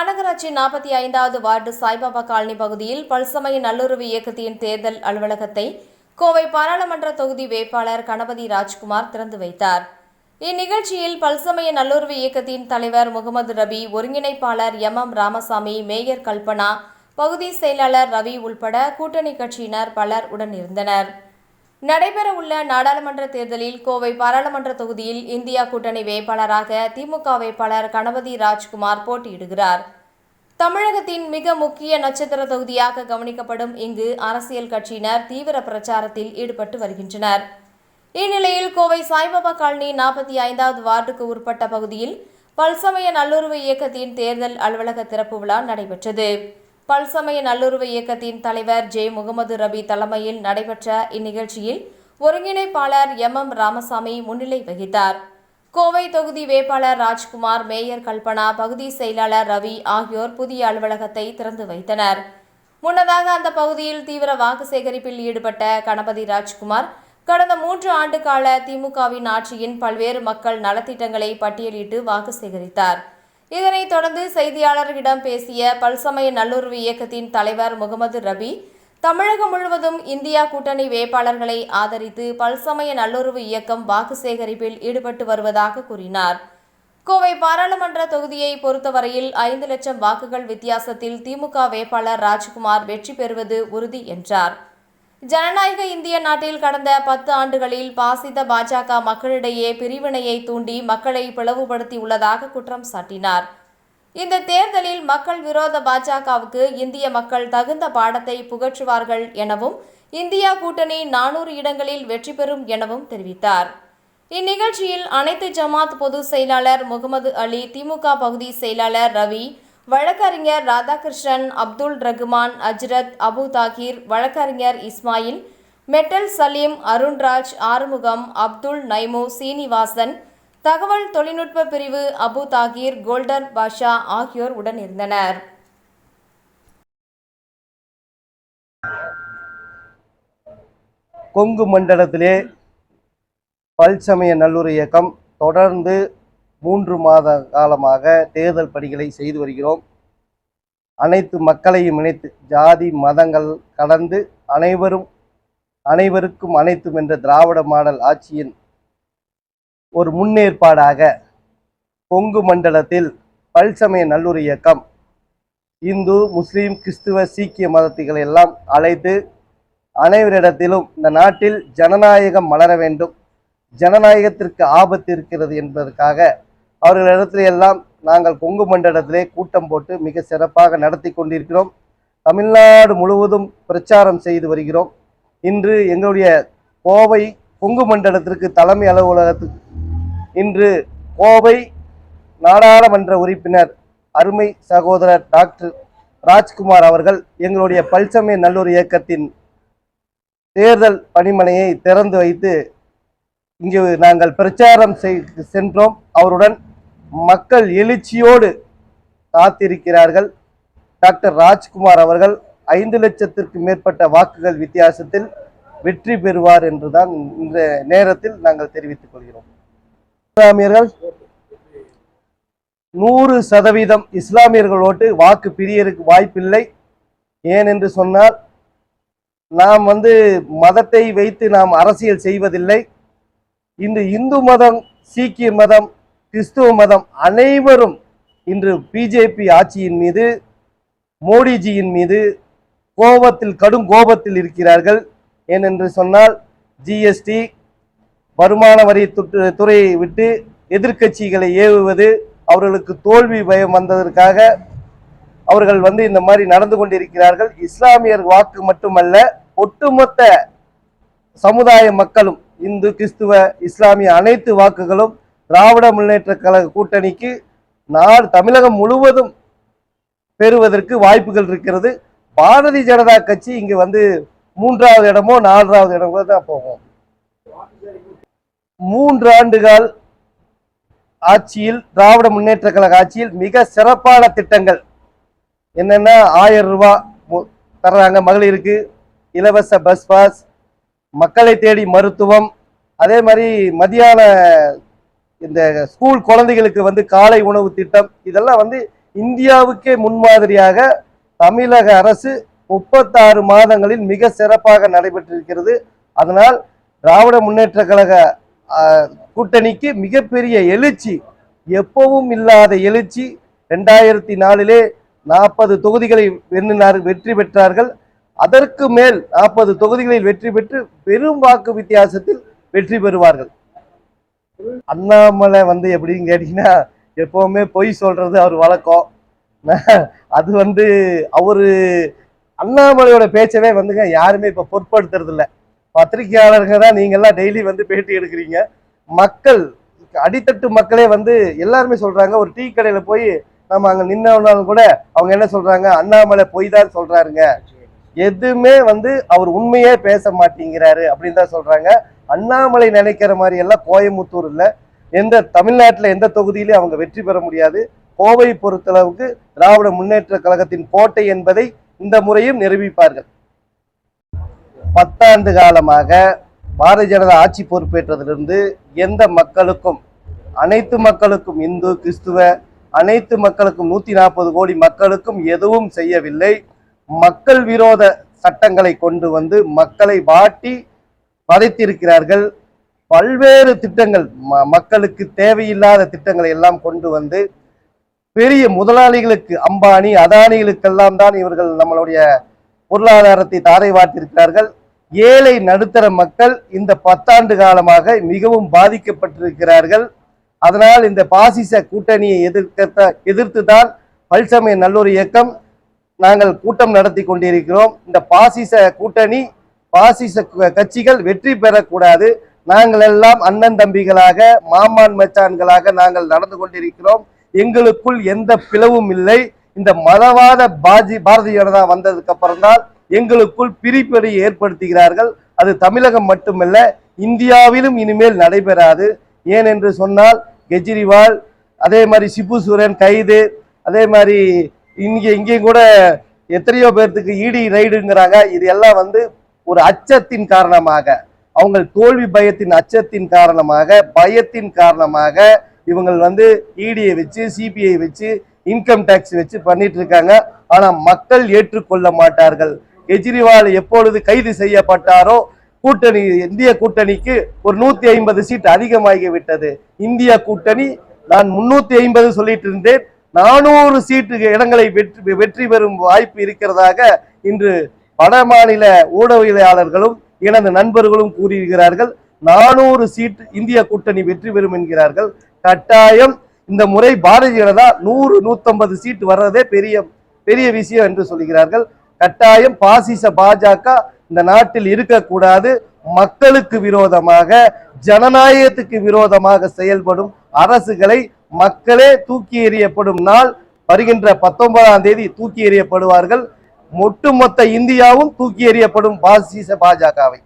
மாநகராட்சி நாற்பத்தி ஐந்தாவது வார்டு சாய்பாபா காலனி பகுதியில் பல்சமய நல்லுறவு இயக்கத்தின் தேர்தல் அலுவலகத்தை கோவை பாராளுமன்ற தொகுதி வேட்பாளர் கணபதி ராஜ்குமார் திறந்து வைத்தார். இந்நிகழ்ச்சியில் பல்சமய நல்லுறவு இயக்கத்தின் தலைவர் முகமது ரபி ஒருங்கிணைப்பாளர் M. M. Ramasamy mayor Kalpana பகுதி செயலாளர் ரவி உள்பட கூட்டணி கட்சியினர் பலர் உடனிருந்தனர். நடைபெறவுள்ள நாடாளுமன்ற தேர்தலில் கோவை பாராளுமன்ற தொகுதியில் இந்தியா கூட்டணி வேட்பாளராக திமுக வேட்பாளர் கணபதி ராஜ்குமார் போட்டியிடுகிறார். தமிழகத்தின் மிக முக்கிய நட்சத்திர தொகுதியாக கவனிக்கப்படும் இங்கு அரசியல் கட்சியினர் தீவிர பிரச்சாரத்தில் ஈடுபட்டு வருகின்றனர். இந்நிலையில் கோவை சாய்பாபா காலனி நாற்பத்தி ஐந்தாவது வார்டுக்கு உட்பட்ட பகுதியில் பல்சமய நல்லுறவு இயக்கத்தின் தேர்தல் அலுவலக திறப்பு விழா நடைபெற்றது. பல்சமய நல்லுறவு இயக்கத்தின் தலைவர் ஜே. முகமது ரபி தலைமையில் நடைபெற்ற இந்நிகழ்ச்சியில் ஒருங்கிணைப்பாளர் எம். எம். ராமசாமி முன்னிலை வகித்தார். கோவை தொகுதி வேட்பாளர் ராஜ்குமார் மேயர் கல்பனா பகுதி செயலாளர் ரவி ஆகியோர் புதிய அலுவலகத்தை திறந்து வைத்தனர். முன்னதாக அந்த பகுதியில் தீவிர வாக்கு சேகரிப்பில் ஈடுபட்ட கணபதி ராஜ்குமார் கடந்த மூன்று ஆண்டு கால திமுகவின் ஆட்சியின் பல்வேறு மக்கள் நலத்திட்டங்களை பட்டியலிட்டு வாக்கு சேகரித்தார். இதனைத் தொடர்ந்து செய்தியாளர்களிடம் பேசிய பல்சமய நல்லுறவு இயக்கத்தின் தலைவர் முகமது ரபி தமிழகம் முழுவதும் இந்தியா கூட்டணி வேட்பாளர்களை ஆதரித்து பல்சமய நல்லுறவு இயக்கம் வாக்கு சேகரிப்பில் ஈடுபட்டு வருவதாக கூறினார். கோவை பாராளுமன்ற தொகுதியை பொறுத்தவரையில் ஐந்து லட்சம் வாக்குகள் வித்தியாசத்தில் திமுக வேட்பாளர் ராஜ்குமார் வெற்றி பெறுவது உறுதி என்றார். ஜனநாயக இந்திய நாட்டில் கடந்த பத்து ஆண்டுகளில் பாசித பாஜக மக்களிடையே பிரிவினையை தூண்டி மக்களை பிளவுபடுத்தியுள்ளதாக குற்றம் சாட்டினார். இந்த தேர்தலில் மக்கள் விரோத பாஜகவுக்கு இந்திய மக்கள் தகுந்த பாடத்தை புகற்றுவார்கள் எனவும் இந்தியா கூட்டணி நானூறு இடங்களில் வெற்றி பெறும் எனவும் தெரிவித்தார். இந்நிகழ்ச்சியில் அனைத்து ஜமாத் பொதுச் செயலாளர் முகமது அலி திமுக பகுதி செயலாளர் ரவி வழக்கறிஞர் ராதாகிருஷ்ணன் அப்துல் ரகுமான் அஜ்ரத் அபு தாகிர் வழக்கறிஞர் இஸ்மாயில் மெட்டல் சலீம் அருண்ராஜ் ஆறுமுகம் அப்துல் நைமு சீனிவாசன் தகவல் தொழில்நுட்ப பிரிவு அபு தாகிர் கோல்டர் பாஷா ஆகியோர் உடன் இருந்தனர். கொங்கு மண்டலத்திலே பல்சமய நல்லுற இயக்கம் தொடர்ந்து மூன்று மாத காலமாக தேர்தல் பணிகளை செய்து வருகிறோம். அனைத்து மக்களையும் இணைத்து ஜாதி மதங்கள் கடந்து அனைவரும் அனைவருக்கும் அனைத்தும் என்ற திராவிட மாடல் ஆட்சியின் ஒரு முன்னேற்பாடாக கொங்கு மண்டலத்தில் பல்சமய நல்லூர் இயக்கம் இந்து முஸ்லீம் கிறிஸ்துவ சீக்கிய மதத்திகளை எல்லாம் அழைத்து அனைவரிடத்திலும் இந்த நாட்டில் ஜனநாயகம் மலர வேண்டும். ஜனநாயகத்திற்கு ஆபத்து இருக்கிறது என்பதற்காக அவர்களிடத்திலே எல்லாம் நாங்கள் கொங்கு மண்டலத்திலே கூட்டம் போட்டு மிக சிறப்பாக நடத்தி கொண்டிருக்கிறோம். தமிழ்நாடு முழுவதும் பிரச்சாரம் செய்து வருகிறோம். இன்று எங்களுடைய கோவை கொங்கு மண்டலத்திற்கு தலைமை அலுவலகத்துக்கு இன்று கோவை நாடாளுமன்ற உறுப்பினர் அருமை சகோதரர் டாக்டர் ராஜ்குமார் அவர்கள் எங்களுடைய பல்சமய நல்லூர் இயக்கத்தின் தேர்தல் பணிமனையை திறந்து வைத்து இங்கு நாங்கள் பிரச்சாரம் செய் சென்றோம். அவருடன் மக்கள் எழுச்சியோடு காத்திருக்கிறார்கள். டாக்டர் ராஜ்குமார் அவர்கள் ஐந்து லட்சத்திற்கு மேற்பட்ட வாக்குகள் வித்தியாசத்தில் வெற்றி பெறுவார் என்றுதான் இந்த நேரத்தில் நாங்கள் தெரிவித்துக் கொள்கிறோம். இஸ்லாமியர்கள் நூறு சதவீதம் இஸ்லாமியர்கள் ஓட்டு வாக்கு பிரியருக்கு வாய்ப்பில்லை. ஏனென்று சொன்னால் நாம் வந்து மதத்தை வைத்து நாம் அரசியல் செய்வதில்லை. இன்று இந்து மதம் சீக்கிய மதம் கிறிஸ்துவ மதம் அனைவரும் இன்று பிஜேபி ஆட்சியின் மீது மோடிஜியின் மீது கோபத்தில் கடும் கோபத்தில் இருக்கிறார்கள். ஏனென்று சொன்னால் ஜிஎஸ்டி வருமான வரி துறையை விட்டு எதிர்க்கட்சிகளை ஏவுவது அவர்களுக்கு தோல்வி பயம் வந்ததற்காக அவர்கள் வந்து இந்த மாதிரி நடந்து கொண்டிருக்கிறார்கள். இஸ்லாமியர் வாக்கு மட்டுமல்ல ஒட்டுமொத்த சமுதாய மக்களும் இந்து கிறிஸ்துவ இஸ்லாமிய அனைத்து வாக்குகளும் திராவிட முன்னேற்ற கழக கூட்டணிக்கு நாடு தமிழகம் முழுவதும் பெறுவதற்கு வாய்ப்புகள் இருக்கிறது. பாரதிய ஜனதா கட்சி இங்கு வந்து மூன்றாவது இடமோ நான்காவது இடமோ தான் போகும். மூன்று ஆண்டுகால் ஆட்சியில் திராவிட முன்னேற்ற கழக ஆட்சியில் மிக சிறப்பான திட்டங்கள். என்னென்னா ஆயிரம் ரூபா தர்றாங்க மகளிருக்கு. இலவச பஸ் பாஸ் மக்களை தேடி மருத்துவம். அதே மாதிரி மதியான இந்த ஸ்கூல் குழந்தைகளுக்கு வந்து காலை உணவு திட்டம். இதெல்லாம் வந்து இந்தியாவுக்கே முன்மாதிரியாக தமிழக அரசு முப்பத்தாறு மாதங்களில் மிக சிறப்பாக நடைபெற்றிருக்கிறது. அதனால் திராவிட முன்னேற்ற கழக கூட்டணிக்கு மிகப்பெரிய எழுச்சி எப்பவும் இல்லாத எழுச்சி. ரெண்டாயிரத்தி நாலிலே நாற்பது தொகுதிகளை வென்றினார் வெற்றி பெற்றார்கள். அதற்கு மேல் நாற்பது தொகுதிகளில் வெற்றி பெற்று பெரும் வாக்கு வித்தியாசத்தில் வெற்றி பெறுவார்கள். அண்ணாமலை வந்து எப்படின்னு கேட்டீங்கன்னா எப்பவுமே பொய் சொல்றது அவர் வழக்கம். அது வந்து அவரு அண்ணாமலையோட பேச்சவே வந்துங்க யாருமே இப்ப பொருட்படுத்துறது பத்திரிகையாளர்கள் தான் நீங்கள்லாம் டெய்லி வந்து பேட்டி எடுக்கிறீங்க. மக்கள் அடித்தட்டு மக்களே வந்து எல்லாருமே சொல்கிறாங்க ஒரு டீ கடையில் போய் நம்ம அங்கே நின்னாலும் கூட அவங்க என்ன சொல்கிறாங்க அண்ணாமலை பொய் தான் சொல்கிறாருங்க எதுவுமே வந்து அவர் உண்மையே பேச மாட்டேங்கிறாரு அப்படின்னு தான் சொல்கிறாங்க அண்ணாமலை நினைக்கிற மாதிரி எல்லாம் கோயம்புத்தூர் இல்லை. எந்த தமிழ்நாட்டில் எந்த தொகுதியிலையும் அவங்க வெற்றி பெற முடியாது. கோவை பொறுத்தளவுக்கு திராவிட முன்னேற்ற கழகத்தின் கோட்டை என்பதை இந்த முறையும் நிரூபிப்பார்கள். பத்தாண்டு காலமாக பாரதிய ஜனதா ஆட்சி பொறுப்பேற்றதிலிருந்து எந்த மக்களுக்கும் அனைத்து மக்களுக்கும் இந்து கிறிஸ்துவ அனைத்து மக்களுக்கும் நூற்றி நாற்பது கோடி மக்களுக்கும் எதுவும் செய்யவில்லை. மக்கள் விரோத சட்டங்களை கொண்டு வந்து மக்களை வாட்டி வதைத்திருக்கிறார்கள் பல்வேறு திட்டங்கள் ம- மக்களுக்கு தேவையில்லாத திட்டங்களை எல்லாம் கொண்டு வந்து பெரிய முதலாளிகளுக்கு அம்பானி அதானிகளுக்கெல்லாம் தான் இவர்கள் நம்மளுடைய பொருளாதாரத்தை தாரை வார்த்திருக்கிறார்கள் ஏழை நடுத்தர மக்கள் இந்த பத்தாண்டு காலமாக மிகவும் பாதிக்கப்பட்டிருக்கிறார்கள். அதனால் இந்த பாசிச கூட்டணியை எதிர்க்க எதிர்த்து தான் பல்சமய நல்லூர் இயக்கம் நாங்கள் கூட்டம் நடத்தி கொண்டிருக்கிறோம். இந்த பாசிச கூட்டணி பாசிச கட்சிகள் வெற்றி பெறக்கூடாது. நாங்கள் எல்லாம் அண்ணன் தம்பிகளாக மாமான் மச்சான்களாக நாங்கள் நடந்து கொண்டிருக்கிறோம். எங்களுக்குள் எந்த பிளவும் இல்லை. இந்த மதவாத பாஜி பாரதிய ஜனதா வந்ததுக்கு அப்புறம்தான் எங்களுக்குள் பிரிப்பதை ஏற்படுத்துகிறார்கள். அது தமிழகம் மட்டுமல்ல இந்தியாவிலும் இனிமேல் நடைபெறாது. ஏன் என்று சொன்னால் கெஜ்ரிவால் அதே மாதிரி சிபு சூரன் கைது அதே மாதிரி இங்கே இங்கேயும் கூட எத்தனையோ பேர்த்துக்கு இடி ரைடுங்கிறாங்க. இது எல்லாம் வந்து ஒரு அச்சத்தின் காரணமாக அவங்க தோல்வி பயத்தின் அச்சத்தின் காரணமாக பயத்தின் காரணமாக இவங்கள் வந்து இடியை வச்சு சிபிஐ வச்சு இன்கம் டேக்ஸ் வச்சு பண்ணிட்டு இருக்காங்க. ஆனால் மக்கள் ஏற்றுக்கொள்ள மாட்டார்கள். கெஜ்ரிவால் எப்பொழுது கைது செய்யப்பட்டாரோ கூட்டணி இந்திய கூட்டணிக்கு ஒரு நூத்தி ஐம்பது சீட் அதிகமாகி விட்டது இந்திய கூட்டணி நான் முன்னூத்தி ஐம்பது சொல்லிட்டு இருந்தேன் நானூறு சீட்டு இடங்களை வெற்றி வெற்றி பெறும் வாய்ப்பு இருக்கிறதாக இன்று வட மாநில ஊடகவியலாளர்களும் எனது நண்பர்களும் கூறியிருக்கிறார்கள். நானூறு சீட் இந்திய கூட்டணி வெற்றி பெறும் என்கிறார்கள். கட்டாயம் இந்த முறை பாரதிய ஜனதா நூறு நூத்தம்பது சீட் வர்றதே பெரிய பெரிய விஷயம் என்று சொல்கிறார்கள். கட்டாயம் பாசிச பாஜக இந்த நாட்டில் இருக்கக்கூடாது. மக்களுக்கு விரோதமாக ஜனநாயகத்துக்கு விரோதமாக செயல்படும் அரசுகளை மக்களே தூக்கி எறியப்படும் நாள் வருகின்ற பத்தொன்பதாம் தேதி தூக்கி எறியப்படுவார்கள். ஒட்டுமொத்த இந்தியாவும் தூக்கி எறியப்படும் பாசிச பாஜகவை.